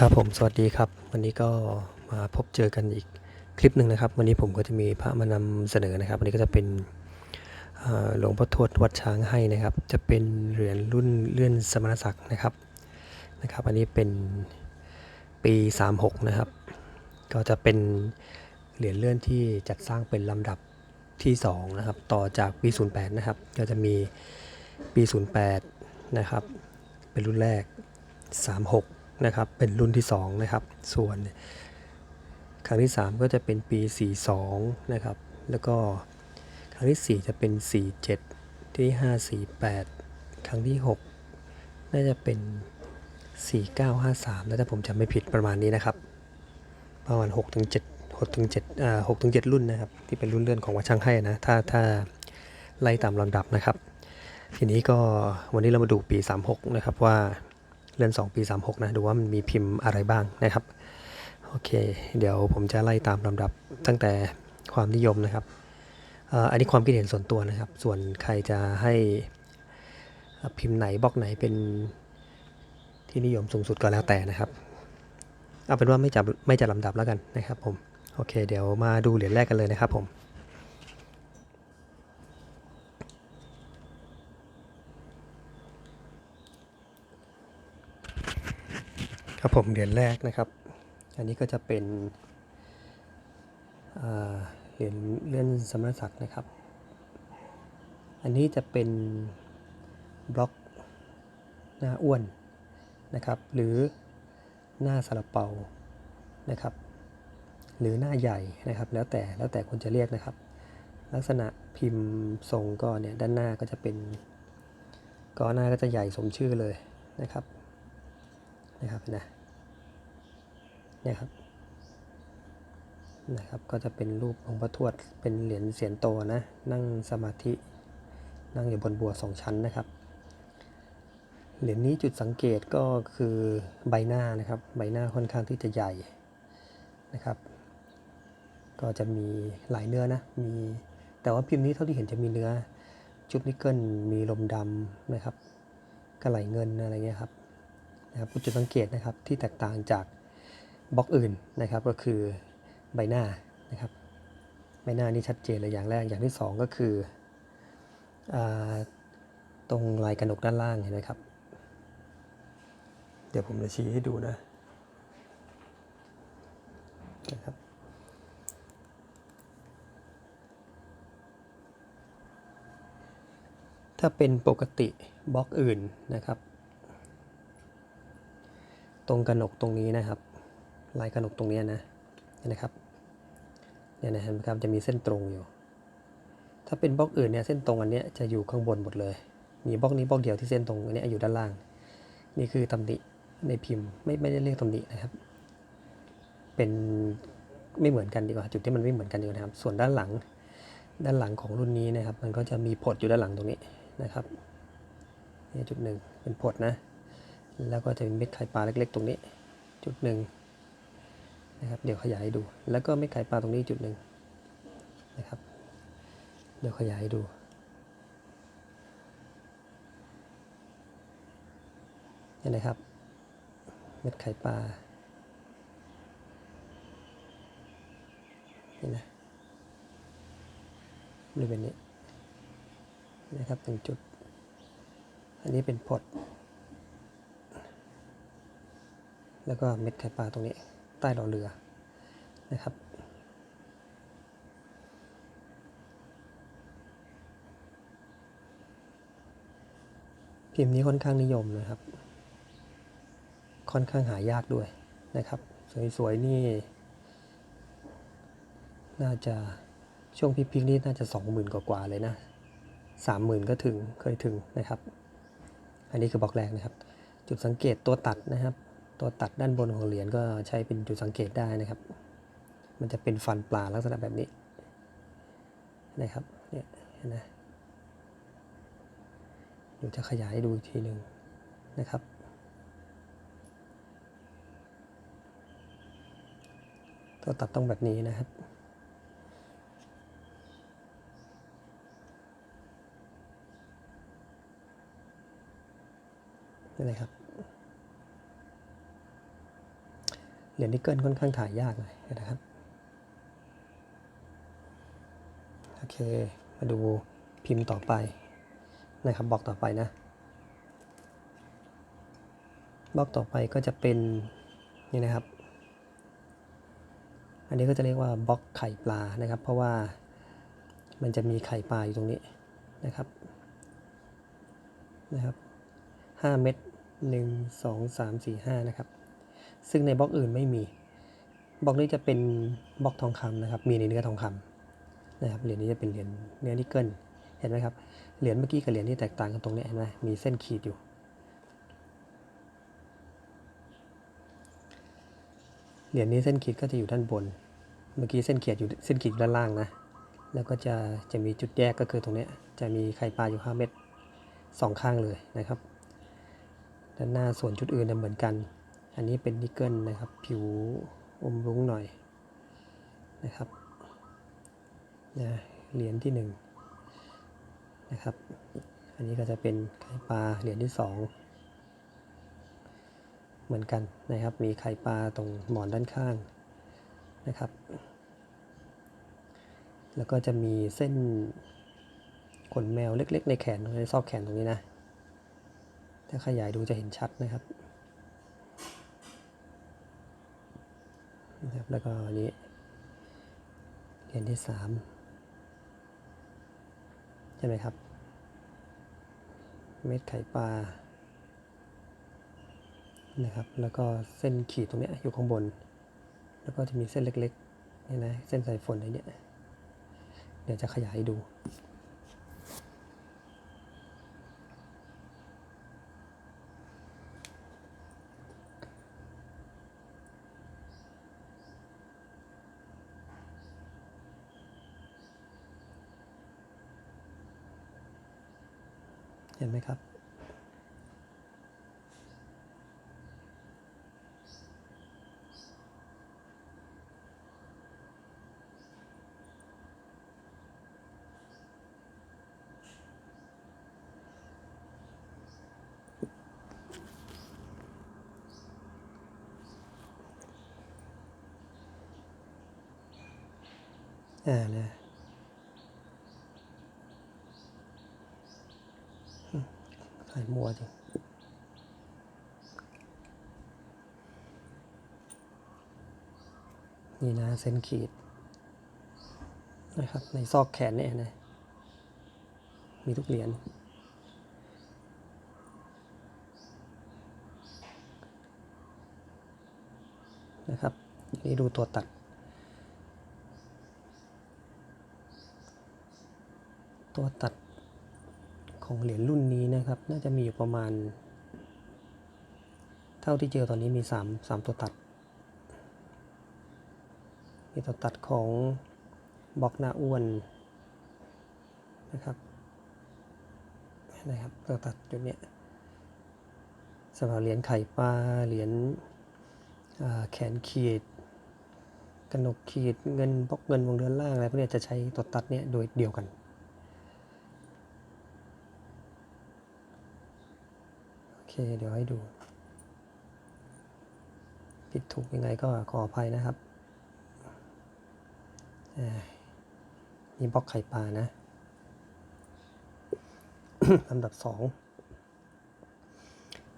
ครับผมสวัสดีครับ วันนี้ก็มาพบเจอกันอีกคลิปหนึ่งนะครับ วันนี้ผมก็จะมีพระมานำเสนอนะครับ วันนี้ก็จะเป็นหลวงพ่อทวดวัดช้างให้นะครับ จะเป็นเหรียญรุ่นเลื่อนสมณศักดิ์นะครับนะครับ อันนี้เป็นปี 36 นะครับ ก็จะเป็นเหรียญเลื่อนที่จัดสร้างเป็นลำดับที่2นะครับต่อจากปี 08 นะครับ ก็จะมีปี 08 นะครับ เป็นรุ่นแรก 36 นะครับ เป็นรุ่นที่ 2 นะครับ ส่วนครั้งที่ 3 ก็จะเป็นปี 42 นะครับ แล้วก็ครั้งที่ 4 จะเป็น 47 ที่ 548 ครั้งที่ 6 น่าจะเป็น 4953แล้วถ้าผมจำไม่ผิดประมาณนี้นะครับ ประมาณ6ถึง7 6ถึง7อ่า6ถึง7รุ่นนะครับ ที่เป็นรุ่นเลื่อนของวัดช่างให้นะ ถ้าถ้าไล่ตามลำดับนะครับ ทีนี้ก็วันนี้เรามาดูปี 36 นะครับว่า เลื่อน2 ปี 36 นะ ดูว่ามันมีพิมพ์อะไรบ้างนะครับ โอเค เดี๋ยวผมจะไล่ตามลำดับตั้งแต่ความนิยมนะครับอ่ออันนี้ความคิดเห็นส่วนตัวนะครับ ส่วนใครจะให้พิมพ์ไหนบล็อกไหนเป็นที่นิยมสูงสุดก็แล้วแต่นะครับ เอาเป็นว่าไม่จับไม่จัดลำดับแล้วกันนะครับผม โอเค เดี๋ยวมาดูเหรียญแรกกันเลยนะครับผม ครับผมเหรียญแรกนะครับ อันนี้ก็จะเป็นเหรียญเลื่อนสมณศักดิ์นะครับ อันนี้จะเป็นบล็อกหน้าอ้วนนะครับ หรือหน้าซาลาเปานะครับ หรือหน้าใหญ่นะครับ แล้วแต่แล้วแต่คนจะเรียกนะครับ ลักษณะพิมพ์ทรงก็เนี่ยด้านหน้าก็จะเป็นก็หน้าก็จะใหญ่สมชื่อเลยนะครับ นะครับนะนี่ยครับนะครับ ก็จะเป็นรูปหลวงพ่อทวดเป็นเหรียญเสียนโตนะ นั่งสมาธิ นั่งอยู่บนบัวสองชั้นนะครับ เหรียญนี้จุดสังเกตก็คือใบหน้านะครับ ใบหน้าค่อนข้างที่จะใหญ่นะครับ ก็จะมีหลายเนื้อนะ มีแต่ว่าพิมพ์นี้เท่าที่เห็นจะมีเนื้อจุบนิกเกิลมีลมดำนะครับกระไหลเงินอะไรเงี้ยครับ นะครับจุดสังเกตนะครับที่แตกต่างจากบล็อกอื่นนะครับ ก็คือใบหน้านะครับใบหน้านี่ชัดเจนเลยอย่างแรกอย่างที่สองก็คืออตรงลายกระหนกด้านล่างเห็นไหมครับ เดี๋ยวผมจะชี้ให้ดูนะนะครับถ้าเป็นปกติบล็อกอื่นนะครับ ตรงกระหนกตรงนี้นะครับ ลายกระหนกตรงนี้นะเห็นนะครับเนี่ยนะเห็นไหมครับจะมีเส้นตรงอยู่ ถ้าเป็นบล็อกอื่นเนี่ยเส้นตรงอันนี้จะอยู่ข้างบนหมดเลย มีบล็อกนี้บล็อกเดียวที่เส้นตรงอันนี้อยู่ด้านล่าง นี่คือตำหนิในพิมพ์ไม่ไม่ได้เรียกตำหนินะครับ เป็นไม่เหมือนกันดีกว่าจุดที่มันไม่เหมือนกันอยู่นะครับ ส่วนด้านหลังด้านหลังของรุ่นนี้นะครับ มันก็จะมีผดอยู่ด้านหลังตรงนี้นะครับนี่จุดหนึ่งเป็นผดนะ แล้วก็จะมีเม็ดไข่ปลาเล็ก ๆ ตรงนี้จุดหนึ่งนะครับ เดี๋ยวขยายให้ดู แล้วก็เม็ดไข่ปลาตรงนี้จุดหนึ่งนะครับ เดี๋ยวขยายให้ดู นี่นะครับ เม็ดไข่ปลา นี่นะบริเวณนี้นะครับหนึ่งจุด อันนี้เป็นพด แล้วก็เม็ดไข่ปลาตรงนี้ใต้รอเรือนะครับพิมพ์นี้ค่อนข้างนิยมนะครับ ค่อนข้างหายากด้วยนะครับ สวยๆนี่ น่าจะช่วงพิกๆนี่น่าจะสองหมื่นกว่าๆเลยนะสามหมื่นก็ถึงเคยถึงนะครับ อันนี้คือบอกแรกนะครับ จุดสังเกตตัวตัดนะครับ ตัวตัดด้านบนของเหรียญก็ใช้เป็นจุดสังเกตได้นะครับ มันจะเป็นฟันปลาลักษณะแบบนี้นะครับเนี่ยเห็นไหมเดี๋ยวจะขยายให้ดูอีกทีหนึ่งนะครับ ตัวตัดต้องแบบนี้นะครับนี่เลยครับ เหรียญนิกเกิลค่อนข้างถ่ายยากหน่อยนะครับ โอเค มาดูพิมพ์ต่อไปนะครับบล็อกต่อไปนะบล็อกต่อไปก็จะเป็นนี่นะครับ อันนี้ก็จะเรียกว่าบล็อกไข่ปลานะครับ เพราะว่ามันจะมีไข่ปลาอยู่ตรงนี้นะครับนะครับห้าเม็ดหนึ่งสองสามสี่ห้านะครับ ซึ่งในบล็อกอื่นไม่มีบล็อกนี้จะเป็นบล็อกทองคำนะครับ มีในเนื้อทองคำนะครับ เหรียญนี้จะเป็นเหรียญเนื้อนิกเกิล เห็นไหมครับ เหรียญเมื่อกี้กับเหรียญที่แตกต่างกันตรงนี้เห็นไหมมีเส้นขีดอยู่ เหรียญนี้เส้นขีดก็จะอยู่ด้านบน เมื่อกี้เส้นขีดอยู่เส้นขีดอยู่ด้านล่างนะ แล้วก็จะจะมีจุดแยกก็คือตรงนี้จะมีไข่ปลาอยู่ 5 เม็ดสองข้างเลยนะครับ ด้านหน้าส่วนจุดอื่นเหมือนกัน อันนี้เป็นนิกเกิลนะครับ ผิวอมรุ้งหน่อยนะครับนะเหรียญที่หนึ่งนะครับ อันนี้ก็จะเป็นไข่ปลาเหรียญที่สองเหมือนกันนะครับ มีไข่ปลาตรงหมอนด้านข้างนะครับ แล้วก็จะมีเส้นขนแมวเล็กๆ ในแขนตรงนี้ซอกแขนตรงนี้นะ ถ้าขยายดูจะเห็นชัดนะครับ นะครับแล้วก็อันนี้เรียญที่สามใช่ไหมครับ เม็ดไข่ปลานะครับ แล้วก็เส้นขีดตรงนี้อยู่ข้างบน แล้วก็จะมีเส้นเล็กๆนี่นะเส้นสายฝนอะไรเนี้ยเดี๋ยวจะขยายดู เห็นไหมครับ อ่านะอืมถ่าย มัวจริงนี่นะเส้นขีดนะครับ ในซอกแขนเนี่ยนะ มีทุกเหรียญนะครับ นี่ดูตัวตัด ตัวตัด ของเหรียญรุ่นนี้นะครับ น่าจะมีอยู่ประมาณ เท่าที่เจอตอนนี้มี 3 3 ตัวตัด มีตัวตัดของบล็อกหน้าอ้วนนะครับนะครับตัวตัดจุดเนี้ยสำหรับเหรียญไข่ปลาเหรียญแขนขีดกระหนกขีดเงินบล็อกเงินวงเดือนล่างอะไรพวกนี้จะใช้ตัวตัดเนี้ยโดยเดียวกัน โอ เคเดี๋ยวให้ดู ผิดถูกยังไงก็ขออภัยนะครับนี่บล็อกไข่ปลานะลำดับสอง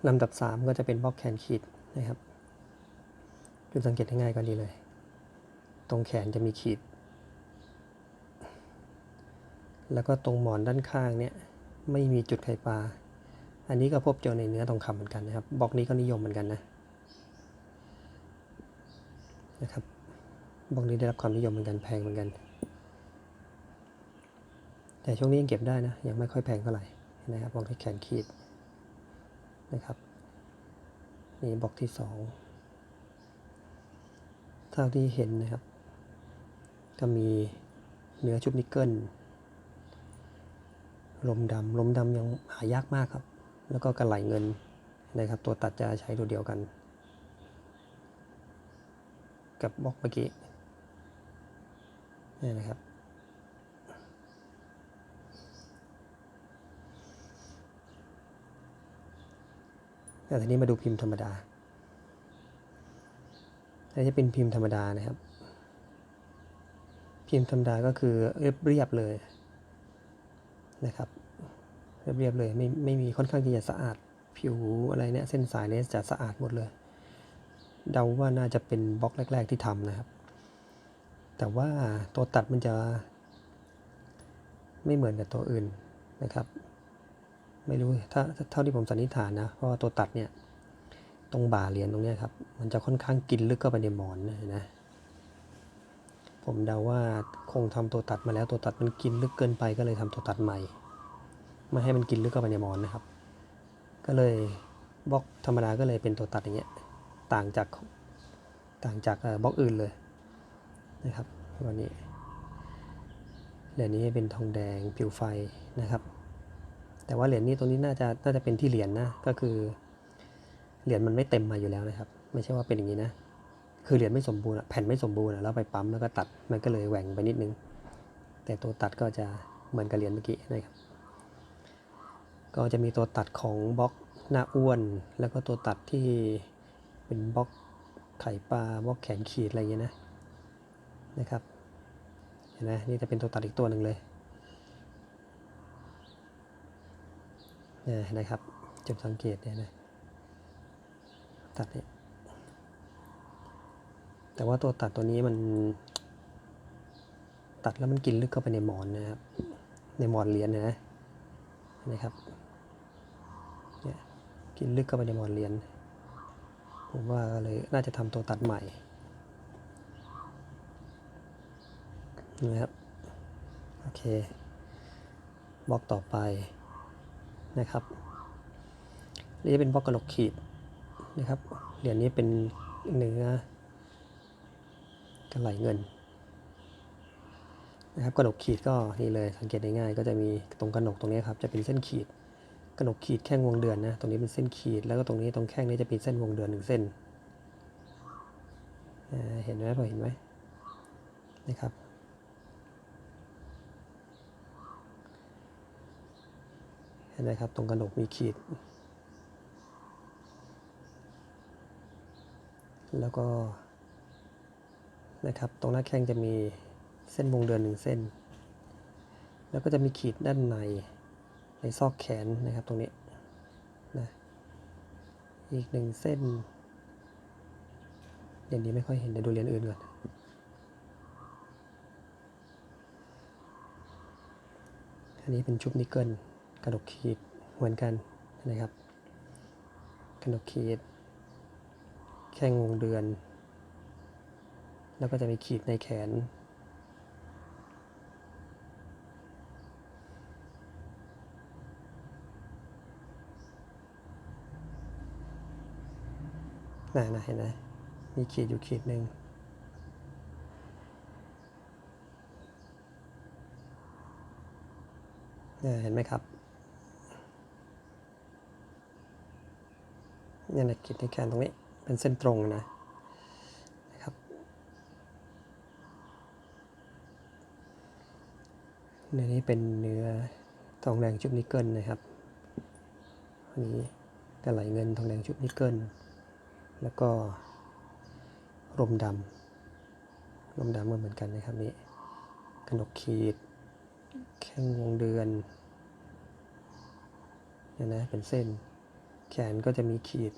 ลำดับสามก็จะเป็นบล็อกแขนขีดนะครับจุดสังเกตง่ายๆก็ดีเลย ตรงแขนจะมีขีด แล้วก็ตรงหมอนด้านข้างเนี่ย ไม่มีจุดไข่ปลา อันนี้ก็พบเจอในเนื้อทองคำเหมือนกันนะครับบล็อกนี้ก็นิยมเหมือนกันนะนะครับบล็อกนี้ได้รับความนิยมเหมือนกันแพงเหมือนกัน แต่ช่วงนี้ยังเก็บได้นะยังไม่ค่อยแพงเท่าไหร่นะครับบล็อกที่แขนขีดนะครับนี่บล็อกที่สองเท่าที่เห็นนะครับ ก็มีเนื้อชุบนิกเกิลลมดำลมดำยังหายากมากครับ แล้วก็กระไหลเงินนะครับ ตัวตัดจะใช้ตัวเดียวกัน กับบล็อกเมื่อกี้นี่นะครับแต่ทีนี้มาดูพิมพ์ธรรมดาอันนี้จะเป็นพิมพ์ธรรมดานะครับ พิมพ์ธรรมดาก็คือเรียบเรียบๆเลยนะครับ เรียบๆเลยไม่ไม่มีค่อนข้างที่จะสะอาดผิวอะไรเนี่ยเส้นสายเนี่ยจะสะอาดหมดเลย เดาว่าน่าจะเป็นบล็อกแรก ๆที่ทำนะครับ แต่ว่าตัวตัดมันจะ ไม่เหมือนกับตัวอื่นนะครับ ไม่รู้ถ้าเท่าที่ผมสันนิษฐานนะเพราะว่าตัวตัดเนี่ยตรงบ่าเหรียญตรงนี้ครับ มันจะค่อนข้างกินลึกเข้าไปในหมอนนะนะผมเดาว่าคงทำตัวตัดมาแล้วตัวตัดมันกินลึกเกินไปก็เลยทำตัวตัดใหม่ ไม่ให้มันกินลึกเข้าไปในมอนนะครับ ก็เลยบล็อกธรรมดาก็เลยเป็นตัวตัดอย่างเงี้ยต่างจากต่างจากบล็อกอื่นเลยนะครับวันนี้เหรียญนี้เป็นทองแดงผิวไฟนะครับ แต่ว่าเหรียญนี้ตรงนี้น่าจะน่าจะเป็นที่เหรียญนะก็คือเหรียญมันไม่เต็มมาอยู่แล้วนะครับ ไม่ใช่ว่าเป็นอย่างนี้นะคือเหรียญไม่สมบูรณ์แผ่นไม่สมบูรณ์แล้วไปปั๊มแล้วก็ตัดมันก็เลยแหว่งไปนิดนึง แต่ตัวตัดก็จะเหมือนกับเหรียญเมื่อกี้นะครับ ก็จะมีตัวตัดของบล็อกหน้าอ้วน แล้วก็ตัวตัดที่เป็นบล็อกไข่ปลาบล็อกแขนขีดอะไรอย่างเงี้ยนะนะครับเห็นไหมนี่จะเป็นตัวตัดอีกตัวหนึ่งเลยเนี่ยเห็นะครับจุดสังเกตเนี่ยนะตัดเนี่ยแต่ว่าตัวตัดตัวนี้มัน ตัดแล้วมันกินลึกเข้าไปในหมอนนะครับ ในหมอนเหรียญนนะนะครับ กินลึกเข้าไปในหมอนเรียญผมว่าก็เลยน่าจะทำตัวตัดใหม่นะครับ โอเคบล็อกต่อไปนะครับนี่จะเป็นบล็อกกระโหลกขีดนะครับ เหรียญนี้เป็นเนื้อกระไหลเงินนะครับกระโหลกขีดก็นี่เลยสังเกตได้ง่ายก็จะมีตรงกระโหนกตรงนี้ครับจะเป็นเส้นขีด กระหนกขีดแข้งวงเดือนนะ ตรงนี้เป็นเส้นขีด แล้วก็ตรงนี้ตรงแข้งนี้จะเป็นเส้นวงเดือนหนึ่งเส้น เห็นไหมพอเห็นไหมนะครับ เห็นไหมครับ ตรงกระหนกมีขีด แล้วก็นะครับ ตรงหน้าแข้งจะมีเส้นวงเดือนหนึ่งเส้น แล้วก็จะมีขีดด้านใน ในซอกแขนนะครับตรงนี้นะอีกหนึ่งเส้นเหรียญนี้ไม่ค่อยเห็นเดี๋ยวดูเหรียญอื่นก่อนอันนี้เป็นชุบนิกเกิลกระดกขีดเหมือนกันนะครับ กระดกขีดแข้งวงเดือน แล้วก็จะมีขีดในแขน น่ะนะเห็นไหมมีขีดอยู่ขีดหนึ่งเนี่ยเห็นไหมครับเนี่ยนะขีดในแขนตรงนี้เป็นเส้นตรงนะนะครับ เนื้อนี้เป็นเนื้อทองแดงชุบนิกเกิลนะครับอันนี้กระไหลเงินทองแดงชุบนิกเกิล แล้วก็รมดำรมดำก็เหมือนกันนะครับนี่กนกขีด แข้งวงเดือนเนี่ยนะเป็นเส้น แขนก็จะมีขีด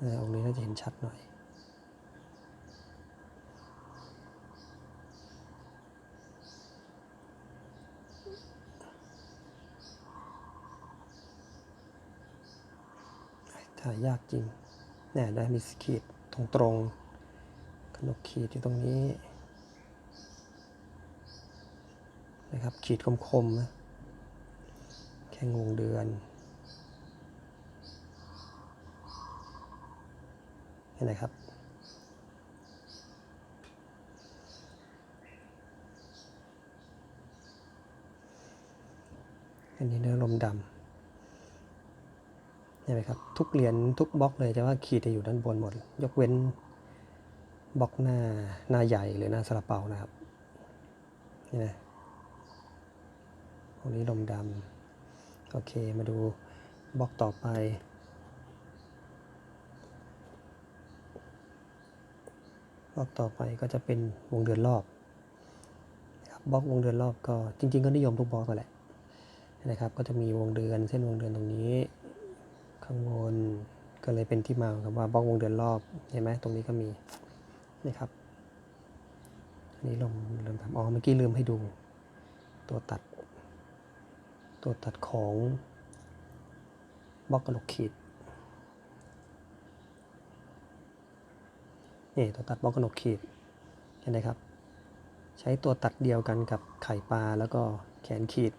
ออองนี้น่าจะเห็นชัดหน่อยถ่ายยากจริง เนี่ยได้มีขีดตรงตรงขนกขีดอยู่ตรงนี้นะครับขีดคมๆนะแค่งวงเดือนเห็นไหมครับอันนี้เนื้อลมดำ ไหมครับ ทุกเหรียญทุกบล็อกเลยจะว่าขีดจะอยู่ด้านบนหมด ยกเว้นบล็อกหน้าหน้าใหญ่หรือหน้าซาลาเปานะครับนี่นะตรงนี้ลมดำโอเคมาดูบล็อกต่อไป บล็อกต่อไปก็จะเป็นวงเดือนรอบครับบล็อกวงเดือนรอบก็จริง ๆ ก็นิยมทุกบล็อกนั่นแหละนะครับ ก็จะมีวงเดือนเส้นวงเดือนตรงนี้ ข้างบนก็เลยเป็นที่มาของคำว่าบล็อกวงเดือนรอบเห็นไหมตรงนี้ก็มีนะครับอันนี้ลงลืมทำอ๋อเมื่อกี้ลืมให้ดู ตัวตัด ตัวตัดของบล็อกกระโหลกขีดนี่ตัวตัดบล็อกกระโหลกขีดเห็นไหมครับ ใช้ตัวตัดเดียวกันกับไข่ปลาแล้วก็แขนขีด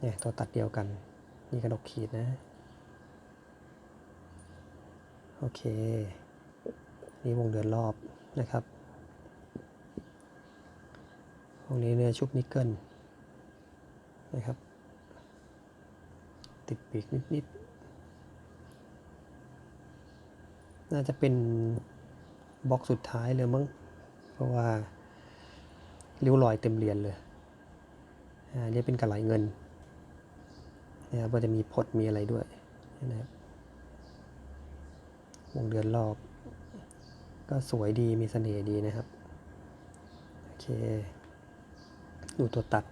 เนี่ยตัวตัดเดียวกัน นี่กระดกขีดนะ โอเค นี่วงเดือนรอบนะครับวงนี้เนื้อชุบนิกเกิลนะครับ ติดปีกนิดๆ น่าจะเป็นบล็อกสุดท้ายเลยมั้ง เพราะว่าริ้วรอยเต็มเหรียนเลยอันนี้เป็นกระไหลเงิน นะครับก็จะมีพดมีอะไรด้วยนะครับวงเดือนรอบ ก็สวยดีมีเสน่ห์ดีนะครับ โอเค ดูตัวตัด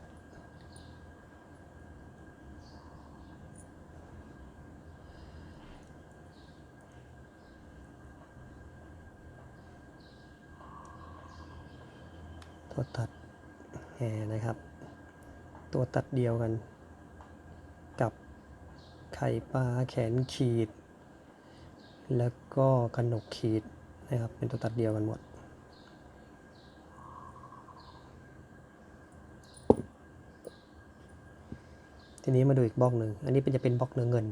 ตัวตัดแหนะครับ ตัวตัดเดียวกัน ไข่ปลาแขนขีด แล้วก็กระหนกขีดนะครับ เป็นตัวตัดเดียวกันหมด ทีนี้มาดูอีกบล็อกหนึ่ง อันนี้เป็นจะเป็นบล็อกเนื้อเงิน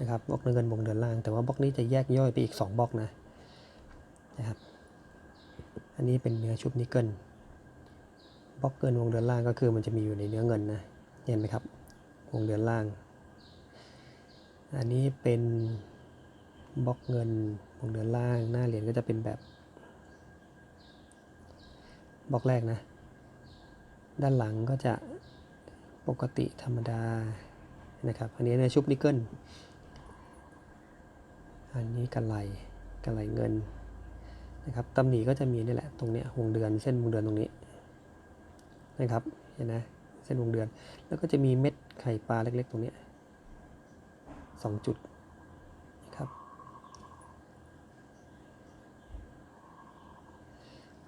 นะครับบล็อกเนื้อเงินวงเดือนล่าง แต่ว่าบล็อกนี้จะแยกย่อยไปอีก 2บล็อกนะนะครับ อันนี้เป็นเนื้อชุบนิกเกิลบล็อกเกินวงเดือนล่างก็คือมันจะมีอยู่ในเนื้อเงินนะ เห็นไหมครับ วงเดือนล่าง อันนี้เป็นบล็อกเงินวงเดือนล่าง หน้าเหรียญก็จะเป็นแบบบล็อกแรกนะ ด้านหลังก็จะปกติธรรมดานะครับ อันนี้เนื้อชุบนิกเกิล อันนี้กระไหลกระไหลเงินนะครับตำหนิก็จะมีนี่แหละตรงเนี้ยวงเดือนเส้นวงเดือนตรงนี้นะครับ เห็นนะเส้นวงเดือน แล้วก็จะมีเม็ดไข่ปลาเล็กๆ ตรงนี้ สองจุดนะครับ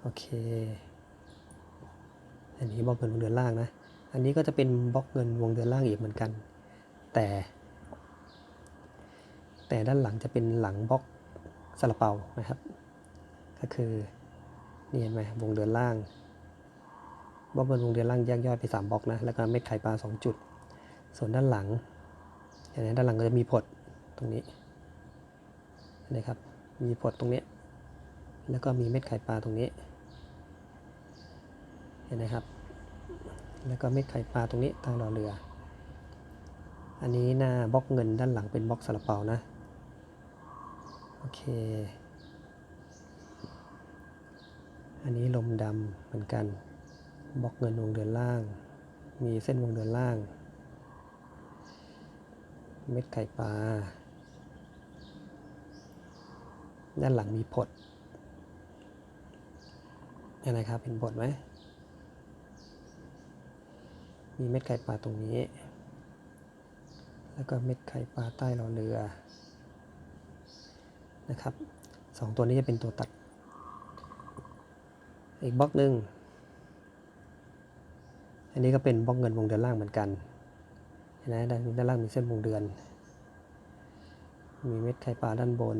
โอเค อันนี้บล็อกเงินวงเดือนล่างนะ อันนี้ก็จะเป็นบล็อกเงินวงเดือนล่างอีกเหมือนกัน แต่ แต่ด้านหลังจะเป็นหลังบล็อกซาลาเปานะครับ ก็คือนี่เห็นไหมวงเดือนล่างบล็อกเงินวงเดือนล่างแยกย่อยไป3บล็อกนะแล้วก็เม็ดไข่ปลา 2 จุด ส่วนด้านหลัง นด้านหลังก็จะมีผดตรงนี้นะครับ มีผดตรงนี้ แล้วก็มีเม็ดไข่ปลาตรงนี้ เห็นไหมครับ แล้วก็เม็ดไข่ปลาตรงนี้ตั้งรอเรือ อันนี้หน้าบล็อกเงินด้านหลังเป็นบล็อกซาลาเปานะ โอเค อันนี้ลมดำเหมือนกัน บล็อกเงินวงเดือนล่าง มีเส้นวงเดือนล่าง เม็ดไข่ปลา ด้านหลังมีผดเห็นไหมครับเห็นผดไหม มีเม็ดไข่ปลาตรงนี้ แล้วก็เม็ดไข่ปลาใต้รอเรือ นะครับสองตัวนี้จะเป็นตัวตัด อีกบล็อกหนึ่งอันนี้ก็เป็นบล็อกเงินวงเดือนล่างเหมือนกัน นไหมด้านด้านล่างมีเส้นวงเดือน มีเม็ดไข่ปลาด้านบน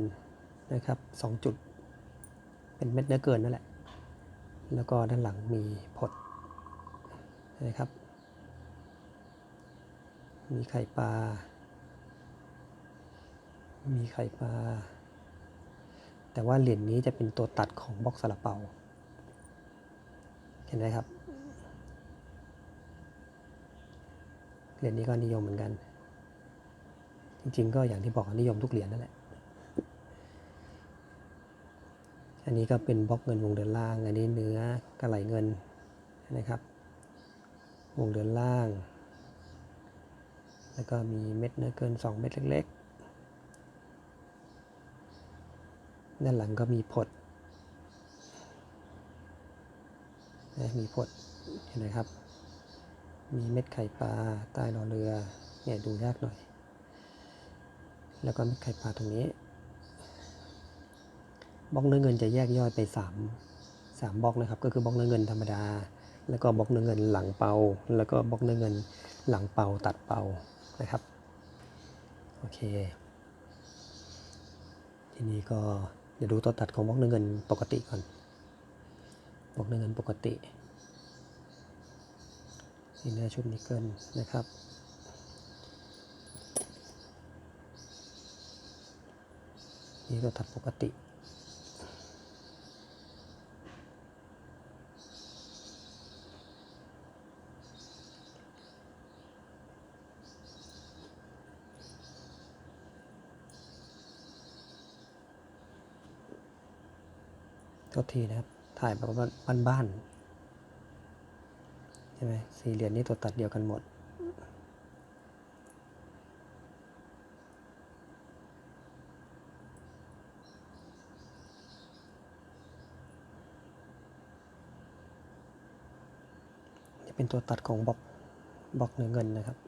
นะครับสองจุด เป็นเม็ดเนื้อเกินนั่นแหละ แล้วก็ด้านหลังมีผดนะครับ มีไข่ปลา มีไข่ปลา แต่ว่าเหรียญนี้จะเป็นตัวตัดของบล็อกซาลาเปา เห็นไหมครับ เหรียญนี้ก็นิยมเหมือนกัน จริงๆ ก็อย่างที่บอกนิยมทุกเหรียญนั่นแหละ อันนี้ก็เป็นบล็อกเงินวงเดือนล่าง อันนี้เนื้อกระไหลเงินนะครับ วงเดือนล่าง แล้วก็มีเม็ดเนื้อเกิน 2 เม็ดเล็กๆ ด้านหลังก็มีผด มีผดเห็นไหมครับ มีเม็ดไข่ปลาใต้รอเรือเนี่ยดูยากหน่อย แล้วก็เม็ดไข่ปลาตรงนี้บล็อกเนื้อเงินจะแยกย่อยไปสามสามบล็อกนะครับ ก็คือบล็อกเนื้อเงินธรรมดา แล้วก็บล็อกเนื้อเงินหลังเปา แล้วก็บล็อกเนื้อเงินหลังเปาตัดเปานะครับ โอเค ทีนี้ก็เดี๋ยวดูตัวตัดของบล็อกเนื้อเงินปกติก่อนบล็อกเนื้อเงินปกติ นี่เนื้อชุบนิกเกิลนะครับ นี่ตัวตัดปกติโทษทีนะครับ ถ่ายแบบบ้านๆ ใช่ไหมสี่เหรียญนี้ตัวตัดเดียวกันหมด นี่เป็นตัวตัดของบล็อกบล็อกเนื้อเงินนะครับ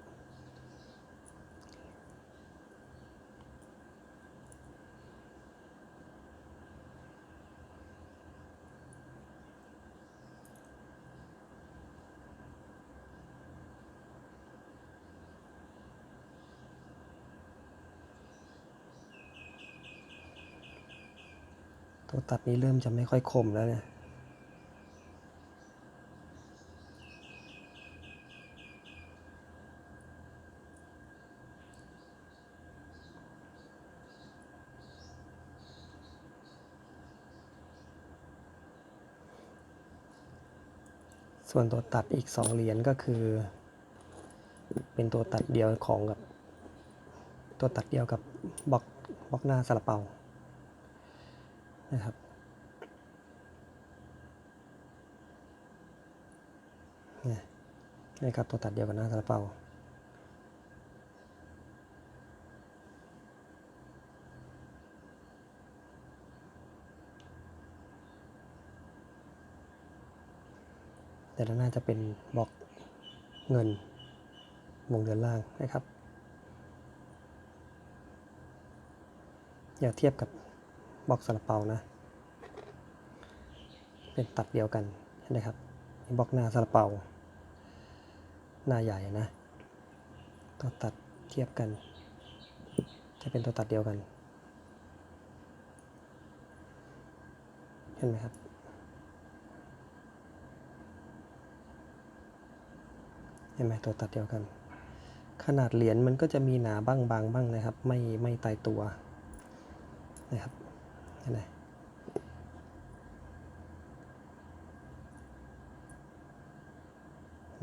ตัวตัดนี้เริ่มจะไม่ค่อยคมแล้วเนี่ยส่วนตัวตัดอีก 2 เหรียญก็คือ เป็นตัวตัดเดียวของกับ ตัวตัดเดียวกับบล็อกบล็อกหน้าซาลาเปา นะครับ นี่ครับตัวตัดเดียวกับหน้าซาลาเปาแต่ด้านหน้าจะเป็นบล็อกเงินวงเดือนล่างนะครับ อย่าเทียบกับ บล็อกซาลาเปานะ เป็นตัดเดียวกันนะครับนี่บล็อกหน้าซาลาเปาหน้าใหญ่นะตัวตัดเทียบกัน จะเป็นตัวตัดเดียวกัน เห็นไหมครับเห็นไหมตัวตัดเดียวกัน ขนาดเหรียญมันก็จะมีหนาบ้างบางบ้างนะครับ ไม่ไม่ตายตัว นไหม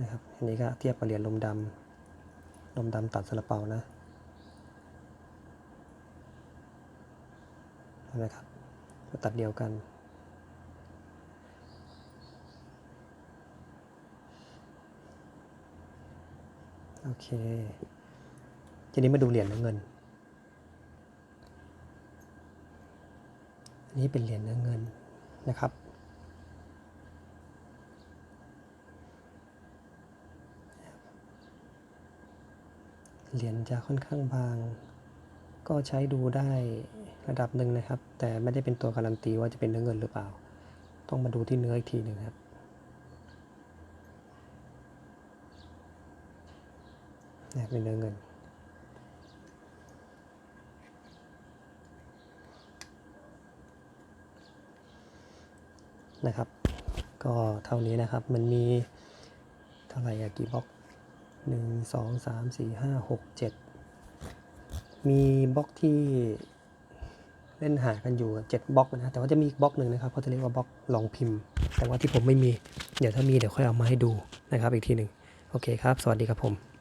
นะครับ อันนี้ก็เทียบกับเหรียญลมดำลมดำตัดซาลาเปานะเห็นไหมครับตัวตัดเดียวกันโอเค ทีนี้มาดูเหรียญเนื้อเงิน นี้เป็นเหรียญเนื้อเงินนะครับ เหรียญจะค่อนข้างบาง ก็ใช้ดูได้ระดับหนึ่งนะครับ แต่ไม่ได้เป็นตัวการันตีว่าจะเป็นเนื้อเงินหรือเปล่า ต้องมาดูที่เนื้ออีกทีหนึ่งครับเนี่ยเป็นเนื้อเงิน นะครับ ก็เท่านี้นะครับมันมีเท่าไหร่อะกี่บล็อกหนึ่งสองสามสี่ห้าหกเจ็ดมีบล็อกที่เล่นหากันอยู่เจ็ดบล็อกนะแต่ว่าจะมีอีกบล็อกหนึ่งนะครับเขาจะเรียกว่าบล็อกลองพิมพ์ แต่ว่าที่ผมไม่มี เดี๋ยวถ้ามีเดี๋ยวค่อยเอามาให้ดูนะครับอีกทีหนึ่งโอเคครับ สวัสดีครับผม